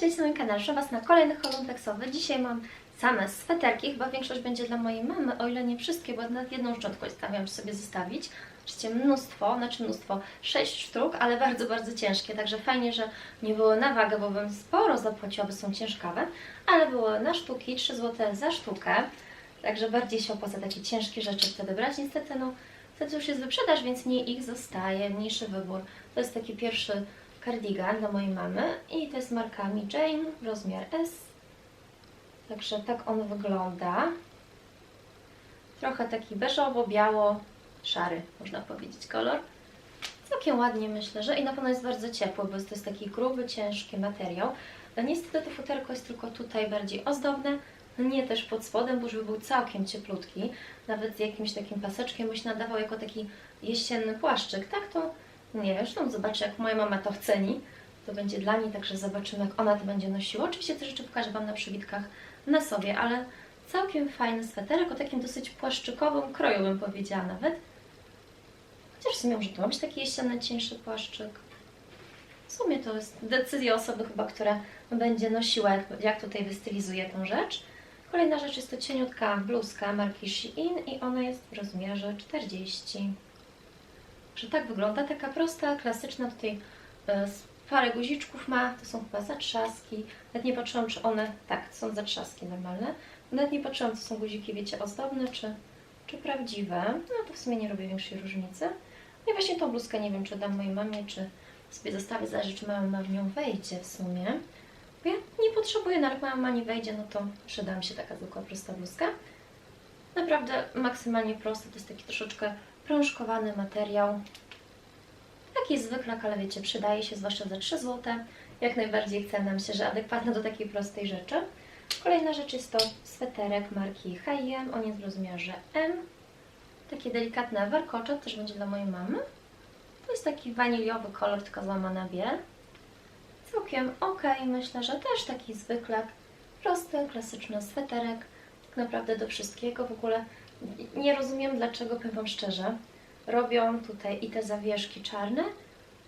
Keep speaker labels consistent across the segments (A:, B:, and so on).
A: na moim kanale, że Was na kolejny holumpleksowy. Dzisiaj mam same sweterki, chyba większość będzie dla mojej mamy, o ile nie wszystkie, bo nawet jedną szczątkę stawiam sobie zostawić. Oczywiście mnóstwo, znaczy mnóstwo, sześć sztuk, ale bardzo, bardzo ciężkie, także fajnie, że nie były na wagę, bo bym sporo zapłaciła, bo są ciężkawe, ale były na sztuki, 3 zł za sztukę, także bardziej się opłaca takie ciężkie rzeczy wtedy brać. Niestety, no, wtedy już jest wyprzedaż, więc mniej ich zostaje, mniejszy wybór. To jest taki pierwszy kardigan dla mojej mamy i to jest markami Jane, rozmiar S. Także tak on wygląda. Trochę taki beżowo-biało-szary, można powiedzieć, kolor. Całkiem ładnie myślę, że i na pewno jest bardzo ciepły, bo to jest taki gruby, ciężki materiał. No niestety to futerko jest tylko tutaj bardziej ozdobne, nie też pod spodem, bo żeby był całkiem cieplutki, nawet z jakimś takim paseczkiem, byś nadawał jako taki jesienny płaszczyk. Tak to nie zresztą zobaczę, jak moja mama to ceni. To będzie dla niej, także zobaczymy, jak ona to będzie nosiła. Oczywiście te rzeczy pokażę Wam na przywitkach na sobie, ale całkiem fajny sweterek o takim dosyć płaszczykowym kroju, bym powiedziała nawet. Chociaż w sumie może to ma być taki jesienny, cieńszy płaszczyk. W sumie to jest decyzja osoby chyba, która będzie nosiła, jak, jak tutaj wystylizuje tą rzecz. Kolejna rzecz jest to cieniutka bluzka marki Shein i ona jest w rozmiarze 40. Że tak wygląda, taka prosta, klasyczna tutaj e, parę guziczków ma, to są chyba zatrzaski. Nawet nie patrzyłam, czy one, tak, to są zatrzaski normalne. Nawet nie patrzyłam, to są guziki, wiecie, ozdobne, czy, czy prawdziwe. No to w sumie nie robię większej różnicy. No i właśnie tą bluzkę nie wiem, czy dam mojej mamie, czy sobie zostawię, zależy, czy mama w nią wejdzie w sumie. Bo ja nie potrzebuję, no jak moja mama nie wejdzie, no to przyda mi się taka zwykła, prosta bluzka. Naprawdę maksymalnie prosta, to jest taki troszeczkę prążkowany materiał. Taki zwykłak, ale wiecie, przydaje się zwłaszcza za 3 zł. Jak najbardziej chcę, myślę, że adekwatny do takiej prostej rzeczy. Kolejna rzecz jest to sweterek marki H&M, on jest w rozmiarze M. Takie delikatne warkocze, też będzie dla mojej mamy. To jest taki waniliowy kolor, tylko złamana biel. Całkiem ok, myślę, że też taki zwykłak, prosty, klasyczny sweterek. Tak naprawdę do wszystkiego. W ogóle nie rozumiem, dlaczego, powiem Wam szczerze, robią tutaj i te zawieszki czarne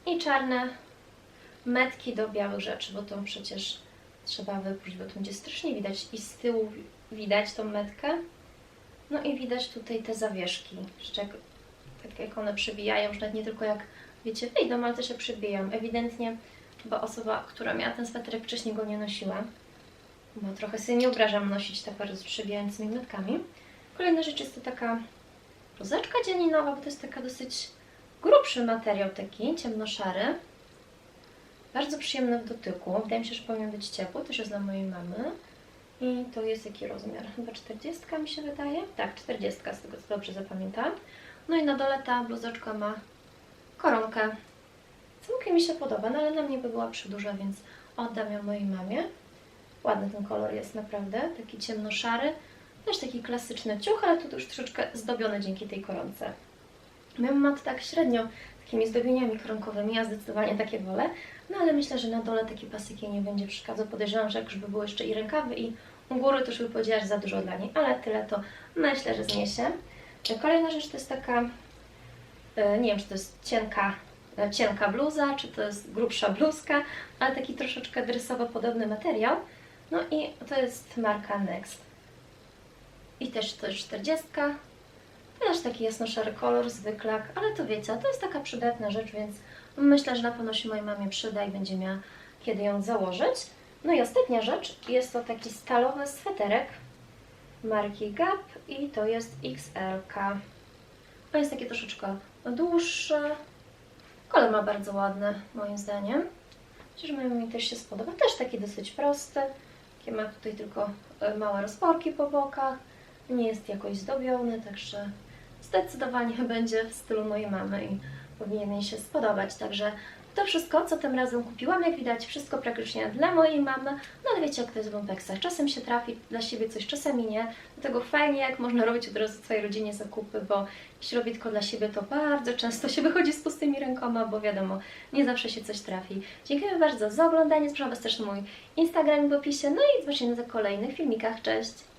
A: i czarne metki do białych rzeczy, bo to przecież trzeba wypróć, bo to będzie strasznie widać i z tyłu widać tą metkę. No i widać tutaj te zawieszki, jak, tak jak one przybijają, że nawet nie tylko jak, wiecie, wyjdą, ale też się przybijają. Ewidentnie chyba osoba, która miała ten sweterek wcześniej go nie nosiła, bo trochę sobie nie obrażam nosić bardzo z przybijającymi metkami. Kolejna rzecz jest to taka bluzeczka dzianinowa, bo to jest taka dosyć grubszy materiał taki, ciemnoszary. Bardzo przyjemny w dotyku. Wydaje mi się, że powinien być ciepły. Też jest dla mojej mamy. I to jest jaki rozmiar? Chyba 40 mi się wydaje? Tak, 40 z tego co dobrze zapamiętam. No i na dole ta bluzeczka ma koronkę. Całkiem mi się podoba, no ale na mnie by była przedłuża, więc oddam ją mojej mamie. Ładny ten kolor jest naprawdę, taki ciemnoszary. Też taki klasyczny ciuch, ale tu już troszeczkę zdobiony dzięki tej koronce. Moja mama to tak średnio takimi zdobieniami koronkowymi, ja zdecydowanie takie wolę. No ale myślę, że na dole taki pasyk nie będzie przeszkadzał. Podejrzewam, że jak już by były jeszcze i rękawy i u góry, to już by powiedziała, że za dużo dla niej. Ale tyle to myślę, że zniesie. Kolejna rzecz to jest taka, e, nie wiem, czy to jest cienka, e, cienka bluza, czy to jest grubsza bluzka, ale taki troszeczkę dresowo podobny materiał. No i to jest marka Next. I też to jest 40. Też taki jasno-szary kolor, zwyklak, ale to wiecie, to jest taka przydatna rzecz, więc myślę, że na pewno się mojej mamie przyda i będzie miała kiedy ją założyć. No i ostatnia rzecz, jest to taki stalowy sweterek marki Gap i to jest XL. On jest taki troszeczkę dłuższy. Kolor ma bardzo ładny, moim zdaniem. Myślę, że mamie też się spodoba. Też taki dosyć prosty. Takie ma tutaj tylko e, małe rozporki po bokach. Nie jest jakoś zdobiony, także zdecydowanie będzie w stylu mojej mamy i powinien jej się spodobać. Także to wszystko, co tym razem kupiłam, jak widać, wszystko praktycznie dla mojej mamy. No ale wiecie, jak to jest w lumpeksach. Czasem się trafi dla siebie coś, czasami nie. Dlatego fajnie, jak można robić od razu swojej rodzinie zakupy, bo jeśli robi tylko dla siebie, to bardzo często się wychodzi z pustymi rękoma, bo wiadomo, nie zawsze się coś trafi. Dziękuję bardzo za oglądanie. Zapraszam Was też na mój Instagram w opisie. No i zobaczymy za kolejnych filmikach. Cześć!